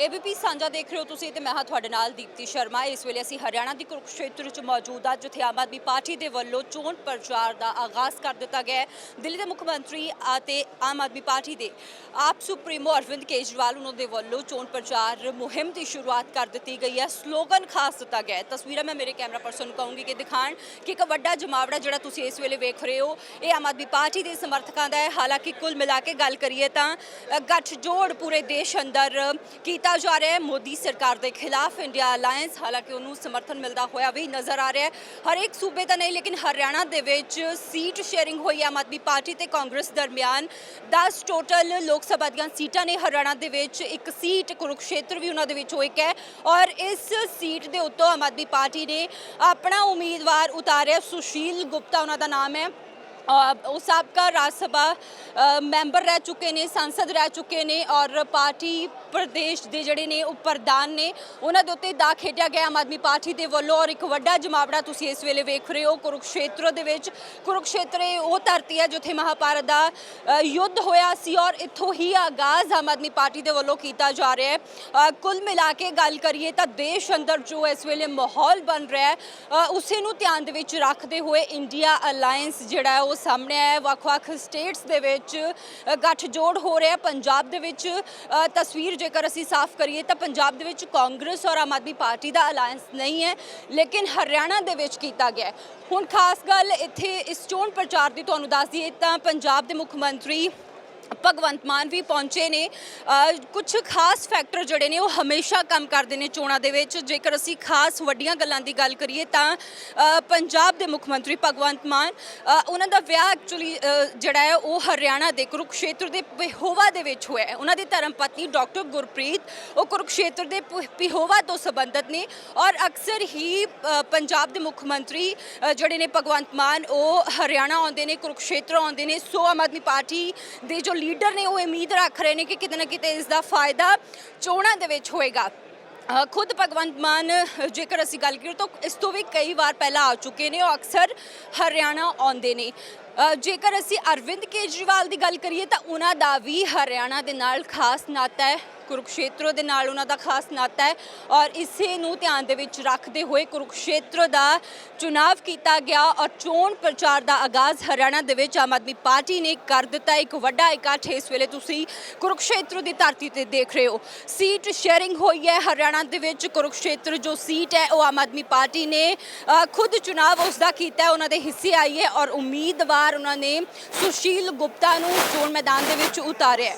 ABP ਸਾਂਝਾ ਦੇਖ ਰਹੇ ਹੋ ਤੁਸੀਂ ਤੇ ਮੈਂ ਹਾਂ ਤੁਹਾਡੇ ਨਾਲ ਦੀਪਤੀ ਸ਼ਰਮਾ। ਇਸ ਵੇਲੇ ਅਸੀਂ ਹਰਿਆਣਾ ਦੀ ਕੁਰੂਕਸ਼ੇਤਰ ਵਿੱਚ ਮੌਜੂਦ ਹਾਂ ਜਿੱਥੇ ਆਮ ਆਦਮੀ ਪਾਰਟੀ ਦੇ ਵੱਲੋਂ ਚੋਣ ਪ੍ਰਚਾਰ ਦਾ ਆਗਾਜ਼ ਕਰ ਦਿੱਤਾ ਗਿਆ ਹੈ। ਦਿੱਲੀ ਦੇ ਮੁੱਖ ਮੰਤਰੀ ਅਤੇ ਆਮ ਆਦਮੀ ਪਾਰਟੀ ਦੇ ਆਪ ਸੁਪਰੀਮੋ ਅਰਵਿੰਦ ਕੇਜਰੀਵਾਲ ਉਹਨਾਂ ਦੇ ਵੱਲੋਂ ਚੋਣ ਪ੍ਰਚਾਰ ਮੁਹਿੰਮ ਦੀ ਸ਼ੁਰੂਆਤ ਕਰ ਦਿੱਤੀ ਗਈ ਹੈ। ਸਲੋਗਨ ਖਾਸ ਦਿੱਤਾ ਗਿਆ ਹੈ। ਤਸਵੀਰਾਂ ਮੈਂ ਮੇਰੇ ਕੈਮਰਾ ਪਰਸਨ ਨੂੰ ਕਹੂੰਗੀ ਕਿ ਦਿਖਾਣ ਕਿ ਇੱਕ ਵੱਡਾ ਜਮਾਵੜਾ ਜਿਹੜਾ ਤੁਸੀਂ ਇਸ ਵੇਲੇ ਵੇਖ ਰਹੇ ਹੋ ਇਹ ਆਮ ਆਦਮੀ ਪਾਰਟੀ ਦੇ ਸਮਰਥਕਾਂ ਦਾ ਹੈ। ਹਾਲਾਂਕਿ ਕੁੱਲ ਮਿਲਾ ਕੇ ਗੱਲ ਕਰੀਏ ਤਾਂ ਅ, ਗੱਠਜੋੜ ਪੂਰੇ ਦੇਸ਼ ਅੰਦਰ ਕੀਤਾ ਕੀਤਾ ਜਾ ਰਿਹਾ ਹੈ। ਮੋਦੀ ਸਰਕਾਰ ਦੇ ਖਿਲਾਫ ਇੰਡੀਆ ਅਲਾਈਅੰਸ ਹਾਲਾਂਕਿ ਉਹਨੂੰ ਸਮਰਥਨ ਮਿਲਦਾ ਹੋਇਆ ਵੀ ਨਜ਼ਰ ਆ ਰਿਹਾ ਹੈ। ਹਰ ਇੱਕ ਸੂਬੇ ਤਾਂ ਨਹੀਂ, ਲੇਕਿਨ ਹਰਿਆਣਾ ਦੇ ਵਿੱਚ ਸੀਟ ਸ਼ੇਅਰਿੰਗ ਹੋਈ ਆਮ ਆਦਮੀ ਪਾਰਟੀ ਤੇ ਕਾਂਗਰਸ ਦਰਮਿਆਨ। 10 ਟੋਟਲ ਲੋਕ ਸਭਾ ਦੀਆਂ ਸੀਟਾਂ ਨੇ ਹਰਿਆਣਾ ਦੇ ਵਿੱਚ। ਇੱਕ ਸੀਟ ਕੁਰੂਕਸ਼ੇਤਰ ਵੀ ਉਹਨਾਂ ਦੇ ਵਿੱਚੋਂ ਇੱਕ ਹੈ ਔਰ ਇਸ ਸੀਟ ਦੇ ਉੱਤੋਂ ਆਮ ਆਦਮੀ ਪਾਰਟੀ ਨੇ ਆਪਣਾ ਉਮੀਦਵਾਰ ਉਤਾਰਿਆ। ਸੁਸ਼ੀਲ ਗੁਪਤਾ ਉਹਨਾਂ ਦਾ ਨਾਮ ਹੈ। ਉਹ ਸਾਬਕਾ ਰਾਜ ਸਭਾ ਮੈਂਬਰ ਰਹਿ ਚੁੱਕੇ ਨੇ, ਸੰਸਦ ਰਹਿ ਚੁੱਕੇ ਨੇ ਔਰ ਪਾਰਟੀ ਪ੍ਰਦੇਸ਼ ਦੇ ਜਿਹੜੇ ਨੇ ਉਹ ਪ੍ਰਧਾਨ ਨੇ, ਉਹਨਾਂ ਦੇ ਉੱਤੇ ਦਾ ਖੇਡਿਆ ਗਿਆ ਆਮ ਆਦਮੀ ਪਾਰਟੀ ਦੇ ਵੱਲੋਂ ਔਰ ਇੱਕ ਵੱਡਾ ਜਮਾਵੜਾ ਤੁਸੀਂ ਇਸ ਵੇਲੇ ਵੇਖ ਰਹੇ ਹੋ ਕੁਰੂਕਸ਼ੇਤਰ ਦੇ ਵਿੱਚ। ਕੁਰੂਕਸ਼ੇਤਰ ਇਹ ਉਹ ਧਰਤੀ ਹੈ ਜਿੱਥੇ ਮਹਾਭਾਰਤ ਦਾ ਯੁੱਧ ਹੋਇਆ ਸੀ ਔਰ ਇੱਥੋਂ ਹੀ ਆਗਾਜ਼ ਆਮ ਆਦਮੀ ਪਾਰਟੀ ਦੇ ਵੱਲੋਂ ਕੀਤਾ ਜਾ ਰਿਹਾ ਹੈ। ਕੁੱਲ ਮਿਲਾ ਕੇ ਗੱਲ ਕਰੀਏ ਤਾਂ ਦੇਸ਼ ਅੰਦਰ ਜੋ ਇਸ ਵੇਲੇ ਮਾਹੌਲ ਬਣ ਰਿਹਾ ਹੈ ਉਸੇ ਨੂੰ ਧਿਆਨ ਦੇ ਵਿੱਚ ਰੱਖਦੇ ਹੋਏ ਇੰਡੀਆ ਅਲਾਈਅੰਸ ਜਿਹੜਾ ਹੈ ਉਹ ਸਾਹਮਣੇ ਆਇਆ ਹੈ। ਵੱਖ-ਵੱਖ ਸਟੇਟਸ ਦੇ ਵਿੱਚ ਅ, ਗੱਠਜੋੜ ਹੋ ਰਿਹਾ ਪੰਜਾਬ ਦੇ ਵਿੱਚ ਤਸਵੀਰ ਜੇਕਰ ਅਸੀਂ ਸਾਫ਼ ਕਰੀਏ ਤਾਂ ਪੰਜਾਬ ਦੇ ਵਿੱਚ ਕਾਂਗਰਸ ਔਰ ਆਮ ਆਦਮੀ ਪਾਰਟੀ ਦਾ ਅਲਾਈਅੰਸ ਨਹੀਂ ਹੈ ਲੇਕਿਨ ਹਰਿਆਣਾ ਦੇ ਵਿੱਚ ਕੀਤਾ ਗਿਆ ਹੁਣ ਖਾਸ ਗੱਲ ਇੱਥੇ ਇਸ ਚੋਣ ਪ੍ਰਚਾਰ ਦੀ ਤੁਹਾਨੂੰ ਦੱਸ ਦਈਏ ਤਾਂ ਪੰਜਾਬ ਦੇ ਮੁੱਖ ਮੰਤਰੀ ਭਗਵੰਤ ਮਾਨ ਵੀ ਪਹੁੰਚੇ ਨੇ। ਕੁਝ ਖਾਸ ਫੈਕਟਰ ਜਿਹੜੇ ਨੇ ਉਹ ਹਮੇਸ਼ਾ ਕੰਮ ਕਰਦੇ ਨੇ ਚੋਣਾਂ ਦੇ ਵਿੱਚ। ਜੇਕਰ ਅਸੀਂ ਖਾਸ ਵੱਡੀਆਂ ਗੱਲਾਂ ਦੀ ਗੱਲ ਕਰੀਏ ਤਾਂ ਪੰਜਾਬ ਦੇ ਮੁੱਖ ਮੰਤਰੀ ਭਗਵੰਤ ਮਾਨ ਉਹਨਾਂ ਦਾ ਵਿਆਹ ਐਕਚੁਅਲੀ ਜਿਹੜਾ ਹੈ ਉਹ ਹਰਿਆਣਾ ਦੇ ਕੁਰੂਕਸ਼ੇਤਰ ਦੇ ਪਿਹੋਵਾ ਦੇ ਵਿੱਚ ਹੋਇਆ ਹੈ। ਉਹਨਾਂ ਦੀ ਧਰਮ ਪਤਨੀ ਡਾਕਟਰ ਗੁਰਪ੍ਰੀਤ, ਉਹ ਕੁਰੂਕਸ਼ੇਤਰ ਦੇ ਪਿ- ਪਿਹੋਵਾ ਤੋਂ ਸੰਬੰਧਿਤ ਨੇ ਔਰ ਅਕਸਰ ਹੀ ਪੰਜਾਬ ਦੇ ਮੁੱਖ ਮੰਤਰੀ ਜਿਹੜੇ ਨੇ ਭਗਵੰਤ ਮਾਨ, ਉਹ ਹਰਿਆਣਾ ਆਉਂਦੇ ਨੇ, ਕੁਰੂਕਸ਼ੇਤਰ ਆਉਂਦੇ ਨੇ। ਸੋ ਆਮ ਆਦਮੀ ਪਾਰਟੀ ਦੇ ਜੋ ਲੀਡਰ ਨੇ ਉਹ ਉਮੀਦ ਰੱਖ ਰਹੇ ਨੇ ਕਿ ਕਿਤੇ ਨਾ ਕਿਤੇ ਇਸ ਦਾ ਫਾਇਦਾ ਚੋਣਾਂ ਦੇ ਵਿੱਚ ਹੋਏਗਾ। ਖੁਦ ਭਗਵੰਤ ਮਾਨ, ਜੇਕਰ ਅਸੀਂ ਗੱਲ ਕਰੀਏ ਤਾਂ ਇਸ ਤੋਂ ਵੀ ਕਈ ਵਾਰ ਪਹਿਲਾਂ ਆ ਚੁੱਕੇ ਨੇ, ਉਹ ਅਕਸਰ ਹਰਿਆਣਾ ਆਉਂਦੇ ਨੇ। ਜੇਕਰ ਅਸੀਂ ਅਰਵਿੰਦ ਕੇਜਰੀਵਾਲ ਦੀ ਗੱਲ ਕਰੀਏ ਤਾਂ ਉਹਨਾਂ ਦਾ ਵੀ ਹਰਿਆਣਾ ਦੇ ਨਾਲ ਖਾਸ ਨਾਤਾ ਹੈ। ਕੁਰੂਕਸ਼ੇਤਰ ਦੇ ਨਾਲ ਉਹਨਾਂ ਦਾ ਖਾਸ ਨਾਤਾ ਹੈ ਔਰ ਇਸੇ ਨੂੰ ਧਿਆਨ ਦੇ ਵਿੱਚ ਰੱਖਦੇ ਹੋਏ ਕੁਰੂਕਸ਼ੇਤਰ ਦਾ ਚੁਣਾਵ ਕੀਤਾ ਗਿਆ ਔਰ ਚੋਣ ਪ੍ਰਚਾਰ ਦਾ ਆਗਾਜ਼ ਹਰਿਆਣਾ ਦੇ ਵਿੱਚ ਆਮ ਆਦਮੀ ਪਾਰਟੀ ਨੇ ਕਰ ਦਿੱਤਾ। ਇੱਕ ਵੱਡਾ ਇਕੱਠ ਇਸ ਵੇਲੇ ਤੁਸੀਂ ਕੁਰੂਕਸ਼ੇਤਰ ਦੀ ਧਰਤੀ ਤੇ ਦੇਖ ਰਹੇ ਹੋ। ਸੀਟ ਸ਼ੇਅਰਿੰਗ ਹੋਈ ਹੈ ਹਰਿਆਣਾ ਦੇ ਵਿੱਚ। ਕੁਰੂਕਸ਼ੇਤਰ ਜੋ ਸੀਟ ਹੈ, ਉਹ ਆਮ ਆਦਮੀ ਪਾਰਟੀ ਨੇ ਖੁਦ ਚੁਣਾਵ ਉਸ ਦਾ ਕੀਤਾ ਉਹਨਾਂ ਦੇ ਹਿੱਸੇ ਆਈ ਹੈ ਔਰ ਉਮੀਦਵਾਰ ਉਹਨਾਂ ਨੇ ਸੁਸ਼ੀਲ ਗੁਪਤਾ ਨੂੰ ਚੋਣ ਮੈਦਾਨ ਦੇ ਵਿੱਚ ਉਤਾਰਿਆ